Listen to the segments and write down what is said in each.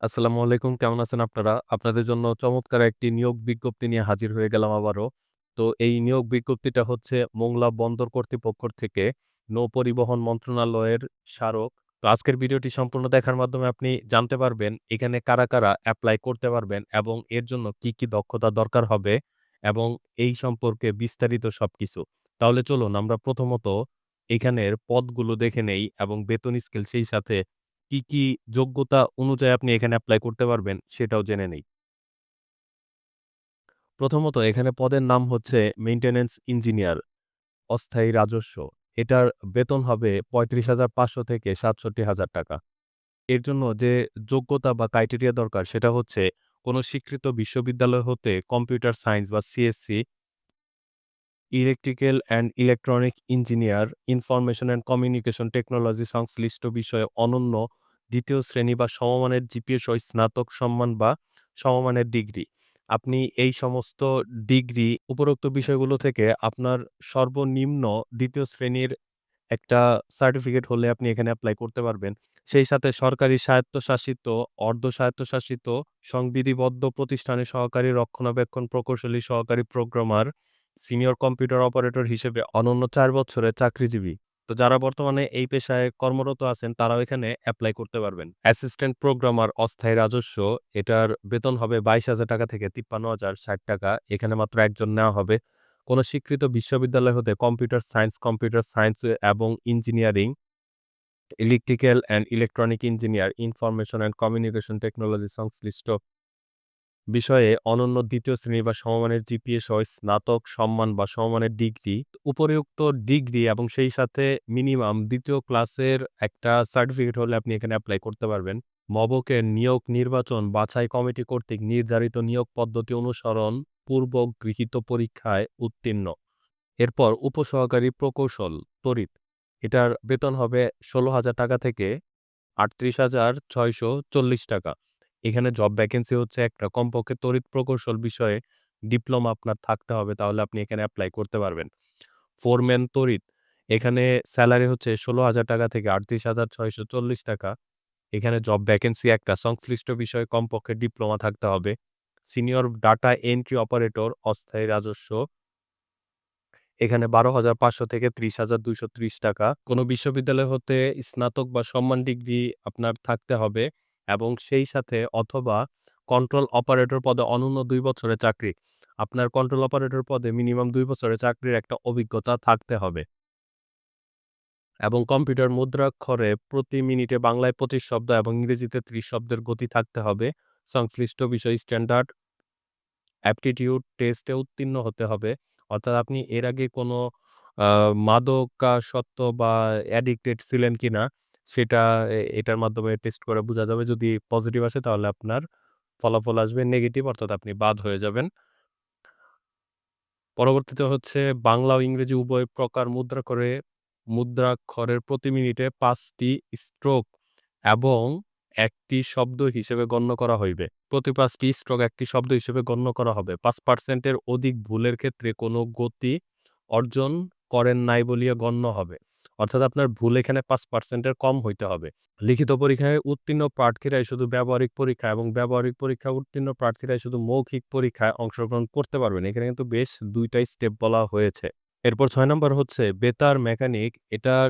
আসসালামু আলাইকুম। কেমন আছেন আপনারা? আপনাদের জন্য চমৎকার একটি নিয়োগ বিজ্ঞপ্তি নিয়ে হাজির হয়ে গেলাম আবারও। তো এই নিয়োগ বিজ্ঞপ্তিটা হচ্ছে মোংলা বন্দর কর্তৃপক্ষ থেকে নৌ পরিবহন মন্ত্রণালয়ের স্মারক। তো আজকের ভিডিওটি সম্পূর্ণ দেখার মাধ্যমে আপনি জানতে পারবেন এখানে কারা, কারা অ্যাপ্লাই করতে পারবেন এবং এর জন্য কি, কি দক্ষতা দরকার হবে এবং এই সম্পর্কে বিস্তারিত সবকিছু। তাহলে চলুন আমরা প্রথমত এখানের পদগুলো দেখে নেই এবং বেতন স্কেল সেই সাথে কি, কি যোগ্যতা অনুযায়ী আপনি এখানে এপ্লাই করতে পারবেন সেটাও জেনে নেই। প্রথমত এখানে পদের নাম হচ্ছে মেইনটেন্যান্স ইঞ্জিনিয়ার, অস্থায়ী রাজস্ব। এটার বেতন হবে ৩৫,৫০০ থেকে ৬৭,০০০ টাকা। এর জন্য যে যোগ্যতা বা ক্রাইটেরিয়া দরকার সেটা হচ্ছে কোনো স্বীকৃত বিশ্ববিদ্যালয় হতে কম্পিউটার সায়েন্স বা CSC electrical and electronic engineer, information and communication technology সংশ্লিষ্ট বিষয়ে অনন্য দ্বিতীয় শ্রেণি বা সমমানের জিপিএ সহ স্নাতক সম্মান বা সমমানের ডিগ্রি। আপনি এই সমস্ত ডিগ্রি উপরোক্ত বিষয়গুলো থেকে আপনার সর্বনিম্ন দ্বিতীয় শ্রেণির একটা সার্টিফিকেট হলে আপনি এখানে অ্যাপ্লাই করতে পারবেন। সেই সাথে সরকারি স্বায়ত্তশাসিত, অর্ধ স্বায়ত্তশাসিত, সংবিধিবদ্ধ প্রতিষ্ঠানে সহকারী রক্ষণাবেক্ষণ প্রকৌশলী, সহকারী প্রোগ্রামার, সিনিয়র কম্পিউটার অপারেটর হিসেবে অনন্য চার বছরের চাকরিজীবী। তো যারা বর্তমানে এই পেশায় কর্মরত আছেন তারাও এখানে অ্যাপ্লাই করতে পারবেন। অ্যাসিস্ট্যান্ট প্রোগ্রামার অস্থায়ী রাজস্ব এটার বেতন হবে ৳২২,০০০ থেকে ৳৫৩,০৬০ এখানে মাত্র একজন নেওয়া হবে। কোনো স্বীকৃত বিশ্ববিদ্যালয় হতে কম্পিউটার সায়েন্স, কম্পিউটার সায়েন্স এবং engineering, electrical and electronic engineer, information and communication technology সংশ্লিষ্ট বিষয়ে অনন্য দ্বিতীয় শ্রেণি বা সমমানের জিপিএ সহ স্নাতক সম্মান বা সমমানের ডিগ্রি। উপরিউক্ত ডিগ্রি এবং সেই সাথে মিনিমাম দ্বিতীয় ক্লাসের একটা সার্টিফিকেট হলে আপনি এখানে অ্যাপ্লাই করতে পারবেন। মবকের নিয়োগ নির্বাচন বাছাই কমিটি কর্তৃক নির্ধারিত নিয়োগ পদ্ধতি অনুসরণ পূর্বক গৃহীত পরীক্ষায় উত্তীর্ণ। এরপর উপসহকারী প্রকৌশল তড়িৎ। এটার বেতন হবে ৳১৬,০০০ থেকে ৳৩৮,৬৪০ টাকা। এখানে জব ভ্যাকেন্সি হচ্ছে একটা কমপক্ষে তড়িৎ প্রকৌশল বিষয়ে ডিপ্লোমা আপনার থাকতে হবে তাহলে আপনি এখানে অ্যাপ্লাই করতে পারবেন। ফোরম্যান তড়িৎ এখানে স্যালারি হচ্ছে ৳১৬,০০০ থেকে ৳৩৮,৬৪০ টাকা। এখানে জব ভ্যাকেন্সি একটা সংশ্লিষ্ট বিষয়ে কমপক্ষে ডিপ্লোমা থাকতে হবে। সিনিয়র ডাটা এন্ট্রি অপারেটর অস্থায়ী রাজস্ব এখানে ৳১২,৫০০ থেকে ত্রিশ হাজার দুইশো ত্রিশ টাকা। কোনো বিশ্ববিদ্যালয় হতে স্নাতক বা সম্মান ডিগ্রি আপনার থাকতে হবে এবং সেই সাথে অথবা কন্ট্রোল অপারেটর পদে অনন্য দুই বছরের চাকরি। আপনার কন্ট্রোল অপারেটর পদে মিনিমাম দুই বছরের চাকরির একটা অভিজ্ঞতা থাকতে হবে। এবং কম্পিউটার মুদ্রাক্ষরে প্রতি মিনিটে বাংলায় ২৫ শব্দ এবং ইংরেজিতে ৩০ শব্দের গতি থাকতে হবে। সংশ্লিষ্ট বিষয় স্ট্যান্ডার্ড অ্যাপটিটিউড টেস্টে উত্তীর্ণ হতে হবে। অর্থাৎ আপনি এর আগে কোনো আ মাদকাসক্ত বা অ্যাডিক্টেড ছিলেন কিনা সেটা এটার মাধ্যমে টেস্ট করে বোঝা যাবে। যদি পজিটিভ আসে তাহলে আপনার ফলাফল আসবে নেগেটিভ অর্থাৎ আপনি বাদ হয়ে যাবেন। পরবর্তীতে হচ্ছে বাংলা ও ইংরেজি উভয় প্রকার মুদ্রা করে মুদ্রাক্ষরের প্রতি মিনিটে পাঁচটি স্ট্রোক এবং একটি শব্দ হিসেবে গণ্য করা হইবে। প্রতি পাঁচটি স্ট্রোক একটি শব্দ হিসেবে গণ্য করা হবে। পাঁচ পার্সেন্টের অধিক ভুলের ক্ষেত্রে কোনো গতি অর্জন করেন নাই বলিয়া গণ্য হবে। অর্থাৎ আপনার ভুল এখানে পাঁচ পার্সেন্টের কম হইতে হবে। লিখিত পরীক্ষায় উত্তীর্ণ প্রার্থীরাই শুধু ব্যবহারিক পরীক্ষা এবং ব্যবহারিক পরীক্ষায় উত্তীর্ণ প্রার্থীরাই শুধু মৌখিক পরীক্ষায় অংশগ্রহণ করতে পারবেন। এখানে কিন্তু বেশ দুইটাই স্টেপ বলা হয়েছে। এরপর ছয় নম্বর হচ্ছে বেতার মেকানিক এটার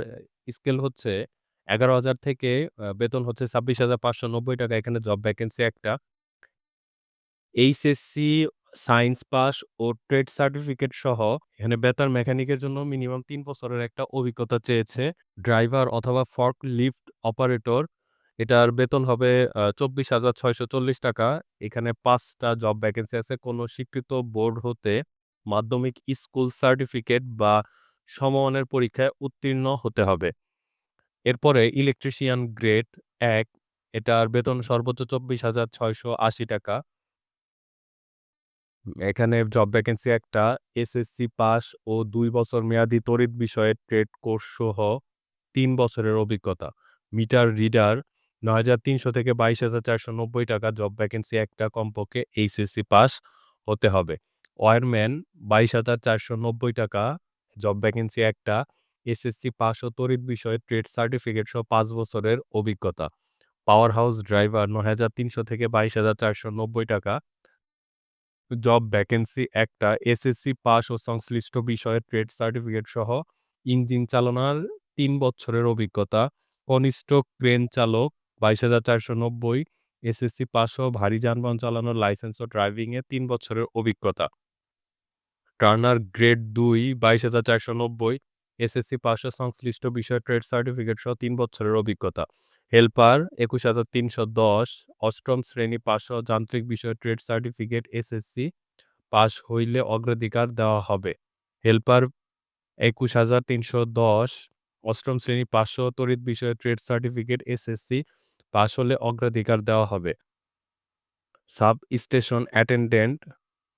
স্কেল হচ্ছে ১১,০০০ থেকে বেতন হচ্ছে ৳২৬,৫৯০ এখানে জব ভ্যাকেন্সি একটা। এইচএসসি সায়েন্স পাস ও ট্রেড সার্টিফিকেট সহ এখানে বেতার মেকানিকের জন্য মিনিমাম তিন বছরের একটা অভিজ্ঞতা চেয়েছে। ড্রাইভার অথবা ফর্কলিফট অপারেটর এটার বেতন হবে চব্বিশ হাজার ছয়শো চল্লিশ টাকা। এখানে পাঁচটা জব ভ্যাকেন্সি আছে। কোনো স্বীকৃত বোর্ড হতে মাধ্যমিক স্কুল সার্টিফিকেট বা সমমানের পরীক্ষায় উত্তীর্ণ হতে হবে। এরপরে ইলেকট্রিশিয়ান গ্রেড এক এটার বেতন সর্বোচ্চ ৳২৪,৬৮০ টাকা। এখানে জব ভ্যাকেন্সি একটা এসএসসি পাস ও দুই বছর মেয়াদি তড়িৎ বিষয়ে ট্রেড কোর্স সহ তিন বছরের অভিজ্ঞতা। মিটার রিডার ৳৯,৩০০ থেকে ৳২২,৪৯০ টাকা জব ভ্যাকেন্সি একটা কমপক্ষে এইচএসসি পাস হতে হবে। ওয়ারম্যান বাইশ হাজার চারশো নব্বই টাকা জব ভ্যাকেন্সি একটা এসএসসি পাস ও তড়িৎ বিষয়ে ট্রেড সার্টিফিকেট সহ পাঁচ বছরের অভিজ্ঞতা। পাওয়ার হাউস ড্রাইভার ৯,৩০০ থেকে ২২,৪৯০ টাকা। জব ভ্যাকেন্সি একটা এসএসসি পাস ও সংশ্লিষ্ট বিষয়ে ট্রেড সার্টিফিকেট সহ ইঞ্জিন চালনার তিন বছরের অভিজ্ঞতা। কনিষ্ঠ ক্রেন চালক ২২,৪৯০ এসএসসি পাস ও ভারী যানবাহন চালানোর লাইসেন্স ও ড্রাইভিংয়ে তিন বছরের অভিজ্ঞতা। টার্নার গ্রেড ২ ২২,৪৯০ এসএসসি ও সংশ্লিষ্ট বিষয়ে ট্রেড সার্টিফিকেট সহ তিন বছরের অভিজ্ঞতা। হেল্পার ২১,৩১০ অষ্টম শ্রেণি ও যান্ত্রিক বিষয়ে ট্রেড সার্টিফিকেট এসএসসি পাশ হইলে অগ্রাধিকার দেওয়া হবে। হেল্পার ২১,৩১০ অষ্টম শ্রেণি ও তড়িৎ বিষয়ে ট্রেড সার্টিফিকেট এসএসসি পাশ হলে অগ্রাধিকার দেওয়া হবে। সাব স্টেশন অ্যাটেন্ডেন্ট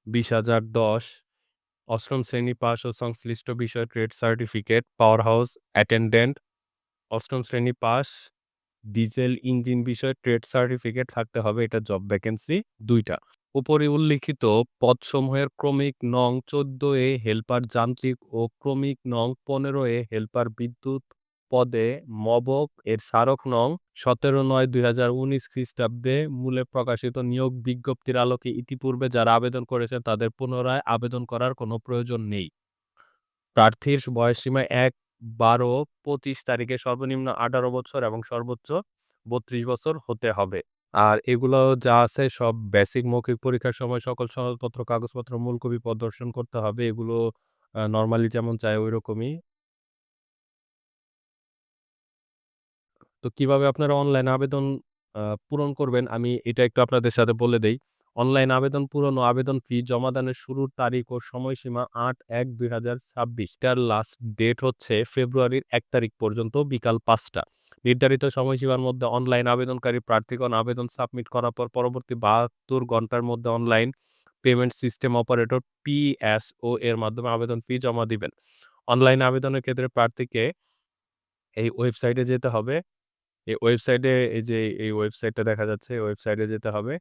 ২০,০১০ অষ্টম শ্রেণি পাস ও সংশ্লিষ্ট বিষয় trade certificate. Power house attendant অষ্টম শ্রেণি পাস। ডিজেল ইঞ্জিন বিষয়ে ট্রেড সার্টিফিকেট থাকতে হবে। এটা জব ভ্যাকেন্সি দুইটা উপরে উল্লিখিত পদসমূহের ক্রমিক নং ১৪ এ হেল্পার যান্ত্রিক ও ক্রমিক নং ১৫ এ হেল্পার বিদ্যুৎ পদে মবক এর স্মারক নং ১৭/৯/২০১৯ খ্রিস্টাব্দে মূলে প্রকাশিত নিয়োগ বিজ্ঞপ্তির আলোকে ইতিপূর্বে যারা আবেদন করেছেন তাদের পুনরায় আবেদন করার কোনো প্রয়োজন নেই। প্রার্থীর বয়সসীমা ১/১২/২৫ তারিখে সর্বনিম্ন ১৮ বছর এবং সর্বোচ্চ ৩২ বছর হতে হবে। আর এগুলো যা আছে সব বেসিক মৌখিক পরীক্ষার সময় সকল সনদপত্র, কাগজপত্র, মূল কপি প্রদর্শন করতে হবে। এগুলো নরমালি যেমন চায় ঐরকমই। তো কীভাবে আপনারা অনলাইন আবেদন পূরণ করবেন আমি এটা একটু আপনাদের সাথে বলে দেই। অনলাইন আবেদন পূরণ ও আবেদন ফি জমাদানের শুরুর তারিখ ও সময়সীমা ৮/১/২০২৬ এটার লাস্ট ডেট হচ্ছে ফেব্রুয়ারির এক তারিখ পর্যন্ত বিকাল পাঁচটা নির্ধারিত সময়সীমার মধ্যে অনলাইন আবেদনকারী প্রার্থীগণ আবেদন সাবমিট করার পর পরবর্তী ৭২ ঘণ্টার মধ্যে online payment system operator PSO এর মাধ্যমে আবেদন ফি জমা দিবেন। অনলাইন আবেদনের ক্ষেত্রে প্রার্থীকে এই ওয়েবসাইটে যেতে হবে। এই ওয়েবসাইটে এই যে এই ওয়েবসাইটটা দেখা যাচ্ছে, ওয়েবসাইটে যেতে হবে।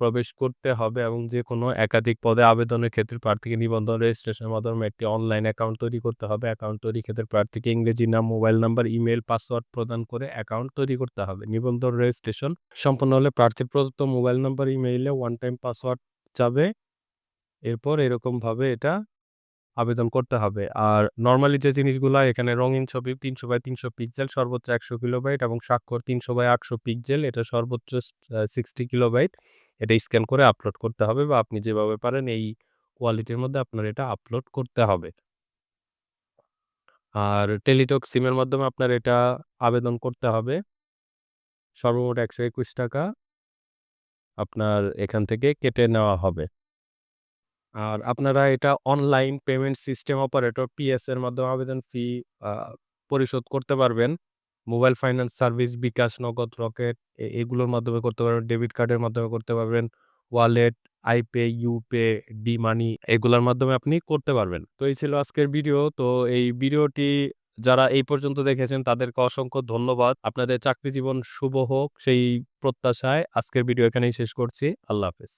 প্রবেশ করতে হবে এবং যে কোনো একাধিক পদে আবেদনের ক্ষেত্রে প্রার্থীকে নিবন্ধন রেজিস্ট্রেশনের মাধ্যমে একটি অনলাইন অ্যাকাউন্ট তৈরি করতে হবে। অ্যাকাউন্ট তৈরির ক্ষেত্রে প্রার্থীকে ইংরেজি নাম, মোবাইল নাম্বার, ইমেল পাসওয়ার্ড প্রদান করে অ্যাকাউন্ট তৈরি করতে হবে। নিবন্ধন রেজিস্ট্রেশন সম্পন্ন হলে প্রার্থীর প্রদত্ত মোবাইল নাম্বার, ইমেইলে ওয়ান টাইম পাসওয়ার্ড যাবে। এরপর এরকমভাবে এটা আবেদন করতে হবে। আর নর্মালি যে জিনিসগুলা, এখানে রঙিন ছবি তিনশো ৩০০/৩০০ পিক্সেল সর্বোচ্চ ১০০ কিলোবাইট এবং স্বাক্ষর ৩০০/৮০০ পিক্সেল এটা সর্বোচ্চ সিক্সটি ৬০ কিলোবাইট। এটা স্ক্যান করে আপলোড করতে হবে বা আপনি যেভাবে পারেন, এই কোয়ালিটির মধ্যে আপনার এটা আপলোড করতে হবে। আর টেলিটক সিমের মাধ্যমে আপনার এটা আবেদন করতে হবে। সর্বমোট ৳১২১ আপনার এখান থেকে কেটে নেওয়া হবে। আর আপনারা এটা online payment system operator PS এর মাধ্যমে আবেদন ফি পরিশোধ করতে পারবেন। মোবাইল ফাইন্যান্স সার্ভিস, বিকাশ, নগদ, রকেট এগুলোর মাধ্যমে করতে পারবেন। ডেবিট কার্ডের মাধ্যমে করতে পারবেন। ওয়ালেট, আইপে, ইউপে, ডি-মানি এগুলোর মাধ্যমে আপনি করতে পারবেন। তো এই ছিল আজকের ভিডিও। তো এই ভিডিওটি যারা এই পর্যন্ত দেখেছেন তাদেরকে অসংখ্য ধন্যবাদ। আপনাদের চাকরি জীবন শুভ হোক সেই প্রত্যাশায় আজকের ভিডিও এখানেই শেষ করছি। আল্লাহ হাফেজ।